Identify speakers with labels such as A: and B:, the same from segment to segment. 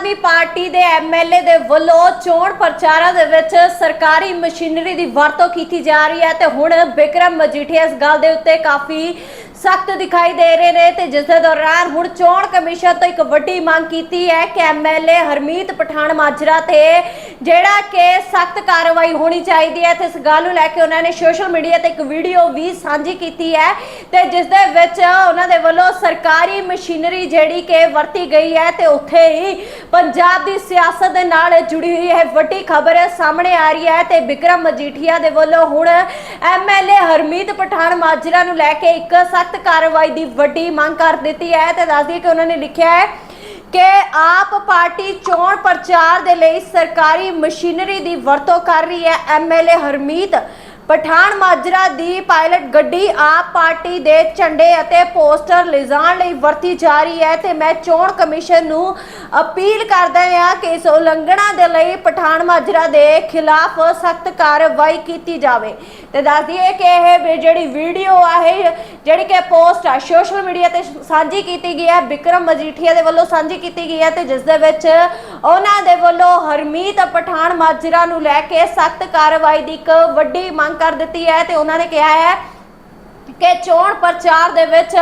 A: ਆਦਮੀ party ਦੇ MLA ਦੇ ਵੱਲੋਂ ਚੋਣ ਪ੍ਰਚਾਰਾਂ ਦੇ ਵਿੱਚ ਸਰਕਾਰੀ ਮਸ਼ੀਨਰੀ ਦੀ ਵਰਤੋਂ ਕੀਤੀ ਜਾ ਰਹੀ ਹੈ ਤੇ ਹੁਣ ਬਿਕਰਮ ਮਜੀਠੀਆ ਇਸ ਗੱਲ ਦੇ ਉੱਤੇ ਕਾਫੀ ਸਖਤ ਦਿਖਾਈ ਦੇ ਰਹੇ ਨੇ ਤੇ ਜਿਸ ਦੇ ਦੌਰਾਨ ਹੁਣ ਚੋਣ ਕਮਿਸ਼ਨ ਤੋਂ ਇੱਕ ਵੱਡੀ ਮੰਗ ਕੀਤੀ ਹੈ ਕਿ ਐਮਐਲਏ ਹਰਮੀਤ ਪਠਾਨ ਮਾਜਰਾ ਤੇ ਜਿਹੜਾ ਕਿ ਸਖਤ ਕਾਰਵਾਈ ਹੋਣੀ ਚਾਹੀਦੀ ਹੈ ਤੇ ਇਸ ਗੱਲ ਨੂੰ ਲੈ ਕੇ ਉਹਨਾਂ ਨੇ ਸੋਸ਼ਲ ਮੀਡੀਆ ਤੇ ਇੱਕ ਵੀਡੀਓ ਵੀ ਸਾਂਝੀ ਕੀਤੀ ਹੈ ਤੇ ਜਿਸ ਦੇ ਵਿੱਚ ਉਹਨਾਂ ਦੇ ਵੱਲੋਂ ਸਰਕਾਰੀ ਮਸ਼ੀਨਰੀ ਜਿਹੜੀ ਕਿ ਵਰਤੀ ਗਈ ਹੈ ਤੇ ਉੱਥੇ ਹੀ ਪੰਜਾਬ ਦੀ ਸਿਆਸਤ ਦੇ ਨਾਲ ਜੁੜੀ ਹੋਈ ਹੈ ਵੱਡੀ ਖਬਰ ਸਾਹਮਣੇ ਆ ਰਹੀ ਹੈ ਤੇ ਬਿਕਰਮ ਮਜੀਠੀਆ ਦੇ ਵੱਲੋਂ ਹੁਣ ਐਮਐਲਏ ਹਰਮੀਤ ਪਠਾਨ ਮਾਜਰਾ ਨੂੰ ਲੈ ਕੇ ਇੱਕ ਸਖਤ ਕਾਰਵਾਈ ਦੀ ਵੱਡੀ ਮੰਗ ਕਰ ਦਿੱਤੀ ਹੈ ਤੇ ਦੱਸ ਦਈਏ ਕਿ ਉਹਨਾਂ ਨੇ ਲਿਖਿਆ ਹੈ ਕਿ ਆਪ ਪਾਰਟੀ ਚੋਣ ਪ੍ਰਚਾਰ ਦੇ ਲਈ ਸਰਕਾਰੀ ਮਸ਼ੀਨਰੀ ਦੀ ਵਰਤੋਂ ਕਰ ਰਹੀ ਹੈ। ਐਮਐਲਏ ਹਰਮੀਤ ਪਠਾਨ ਮਾਜਰਾ ਦੀ ਪਾਇਲਟ ਗੱਡੀ ਆਪ ਪਾਰਟੀ ਦੇ ਝੰਡੇ ਅਤੇ ਪੋਸਟਰ ਲਿਜਾਣ ਲਈ ਵਰਤੀ ਜਾ ਰਹੀ ਹੈ ਤੇ ਮੈਂ ਚੋਣ ਕਮਿਸ਼ਨ ਨੂੰ ਅਪੀਲ ਕਰਦਾ ਹਾਂ ਕਿ ਇਸ ਉਲੰਘਣਾ ਦੇ ਲਈ ਪਠਾਨ ਮਾਜਰਾ ਦੇ ਖਿਲਾਫ ਸਖਤ ਕਾਰਵਾਈ ਕੀਤੀ ਜਾਵੇ। ਤੇ ਦੱਸ ਦਈਏ ਕਿ ਇਹ ਜਿਹੜੀ ਵੀਡੀਓ ਆ, ਇਹ ਜਿਹੜੀ ਕਿ ਪੋਸਟ ਆ, ਸੋਸ਼ਲ ਮੀਡੀਆ ਤੇ ਸਾਂਝੀ ਕੀਤੀ ਗਈ ਹੈ ਵਿਕਰਮ ਮਜੀਠੀਆ ਦੇ ਵੱਲੋਂ ਸਾਂਝੀ ਕੀਤੀ ਗਈ ਹੈ ਤੇ ਜਿਸ ਦੇ ਵਿੱਚ ਉਹਨਾਂ ਦੇ ਵੱਲੋਂ ਹਰਮੀਤ ਪਠਾਨ ਮਾਜਰਾ ਨੂੰ ਲੈ ਕੇ ਸਖਤ ਕਾਰਵਾਈ ਦੀ ਇੱਕ ਵੱਡੀ ਮੰਗ ਕਰ ਦਿੱਤੀ ਹੈ ਤੇ ਉਹਨਾਂ ਨੇ ਕਿਹਾ ਹੈ ਕਿ ਚੋਣ ਪ੍ਰਚਾਰ ਦੇ ਵਿੱਚ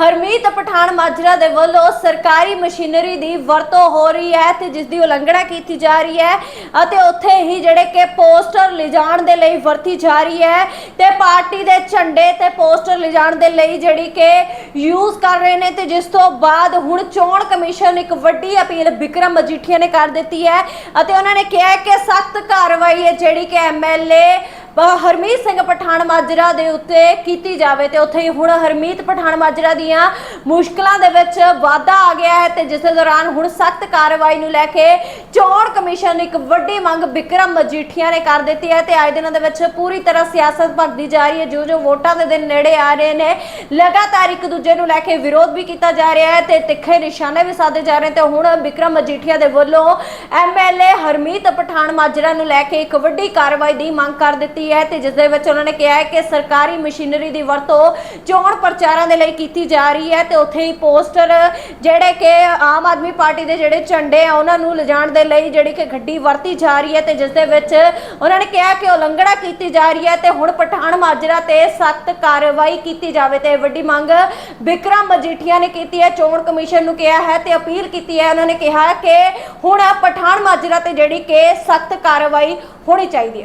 A: ਹਰਮੀਤ ਪਠਾਨ ਮਾਜਰਾ ਦੇ ਵੱਲੋਂ ਸਰਕਾਰੀ ਮਸ਼ੀਨਰੀ ਦੀ ਵਰਤੋਂ ਹੋ ਰਹੀ ਹੈ ਤੇ ਜਿਸ ਦੀ ਉਲੰਘਣਾ ਕੀਤੀ ਜਾ ਰਹੀ ਹੈ ਅਤੇ ਉੱਥੇ ਹੀ ਜਿਹੜੇ ਕਿ ਪੋਸਟਰ ਲਿਜਾਣ ਦੇ ਲਈ ਵਰਤੀ ਜਾ ਰਹੀ ਹੈ ਤੇ ਪਾਰਟੀ ਦੇ ਝੰਡੇ ਤੇ ਪੋਸਟਰ ਲਿਜਾਣ ਦੇ ਲਈ ਜਿਹੜੀ ਕਿ ਯੂਜ਼ ਕਰ ਰਹੇ ਨੇ ਤੇ ਜਿਸ ਤੋਂ ਬਾਅਦ ਹੁਣ ਚੋਣ ਕਮਿਸ਼ਨ ਇੱਕ ਵੱਡੀ ਅਪੀਲ ਵਿਕਰਮ ਮਜੀਠੀਆ ਨੇ ਕਰ ਦਿੱਤੀ ਹੈ ਅਤੇ ਉਹਨਾਂ ਨੇ ਕਿਹਾ ਹੈ ਕਿ ਸਖਤ ਕਾਰਵਾਈ ਹੈ ਜਿਹੜੀ ਕਿ ਐਮਐਲਏ ਹਰਮੀਤ ਸਿੰਘ ਪਠਾਨ ਮਾਜਰਾ ਦੇ ਉੱਤੇ ਕੀਤੀ ਜਾਵੇ ਤੇ ਉੱਥੇ ਹੀ ਹੁਣ ਹਰਮੀਤ ਪਠਾਨ ਮਾਜਰਾ ਦੀਆਂ ਮੁਸ਼ਕਲਾਂ ਦੇ ਵਿੱਚ ਵਾਧਾ ਆ ਗਿਆ ਹੈ ਤੇ ਜਿਸ ਦੌਰਾਨ ਹੁਣ ਸਖਤ ਕਾਰਵਾਈ ਨੂੰ ਲੈ ਕੇ ਚੋਣ ਕਮਿਸ਼ਨ ਇੱਕ ਵੱਡੀ ਮੰਗ ਬਿਕਰਮ ਮਜੀਠੀਆ ਨੇ ਕਰ ਦਿੱਤੀ ਹੈ ਤੇ ਅੱਜ ਦਿਨਾਂ ਦੇ ਵਿੱਚ ਪੂਰੀ ਤਰ੍ਹਾਂ ਸਿਆਸਤ ਭਰਦੀ ਜਾ ਰਹੀ ਹੈ। ਜੋ ਜੋ ਵੋਟਾਂ ਦੇ ਦਿਨ ਨੇੜੇ ਆ ਰਹੇ ਨੇ, ਲਗਾਤਾਰ ਇੱਕ ਦੂਜੇ ਨੂੰ ਲੈ ਕੇ ਵਿਰੋਧ ਵੀ ਕੀਤਾ ਜਾ ਰਿਹਾ ਹੈ ਤੇ ਤਿੱਖੇ ਨਿਸ਼ਾਨੇ ਵੀ ਸਾਧੇ ਜਾ ਰਹੇ ਨੇ ਤੇ ਹੁਣ ਬਿਕਰਮ ਮਜੀਠੀਆ ਦੇ ਵੱਲੋਂ ਐਮਐਲਏ ਹਰਮੀਤ ਪਠਾਨ ਮਾਜਰਾ ਨੂੰ ਲੈ ਕੇ ਇੱਕ ਵੱਡੀ ਕਾਰਵਾਈ ਦੀ ਮੰਗ ਕਰ ਦਿੱਤੀ ਹੈ ਤੇ ਜਿਸ ਦੇ ਵਿੱਚ ਉਹਨਾਂ ਨੇ ਕਿਹਾ ਹੈ ਕਿ ਸਰਕਾਰੀ ਮਸ਼ੀਨਰੀ ਦੀ ਵਰਤੋਂ ਚੋਣ ਪ੍ਰਚਾਰਾਂ ਦੇ ਲਈ ਕੀਤੀ ਜਾ ਰਹੀ ਹੈ ਤੇ ਉੱਥੇ ਹੀ ਪੋਸਟਰ ਜਿਹੜੇ ਕਿ ਆਮ ਆਦਮੀ ਪਾਰਟੀ ਦੇ ਜਿਹੜੇ ਝੰਡੇ ਆ, ਉਹਨਾਂ ਨੂੰ ਲਿਜਾਣ ਦੇ ਲਈ ਜਿਹੜੀ ਕਿ ਗੱਡੀ ਵਰਤੀ ਜਾ ਰਹੀ ਹੈ ਤੇ ਜਿਸ ਦੇ ਵਿੱਚ ਉਹਨਾਂ ਨੇ ਕਿਹਾ ਕਿ ਉਲੰਘਣਾ ਕੀਤੀ ਜਾ ਰਹੀ ਹੈ ਤੇ ਹੁਣ ਪਠਾਨ ਮਾਜਰਾ ਤੇ ਸਖਤ ਕਾਰਵਾਈ ਕੀਤੀ ਜਾਵੇ ਤੇ ਇਹ ਵੱਡੀ ਮੰਗ ਵਿਕਰਮ ਮਜੀਠੀਆ ਨੇ ਕੀਤੀ ਹੈ। ਚੋਣ ਕਮਿਸ਼ਨ ਨੂੰ ਕਿਹਾ ਹੈ ਤੇ ਅਪੀਲ ਕੀਤੀ ਹੈ। ਉਹਨਾਂ ਨੇ ਕਿਹਾ ਕਿ ਹੁਣ ਪਠਾਨ ਮਾਜਰਾ ਤੇ ਜਿਹੜੀ ਕਿ ਸਖਤ ਕਾਰਵਾਈ ਹੋਣੀ ਚਾਹੀਦੀ ਹੈ।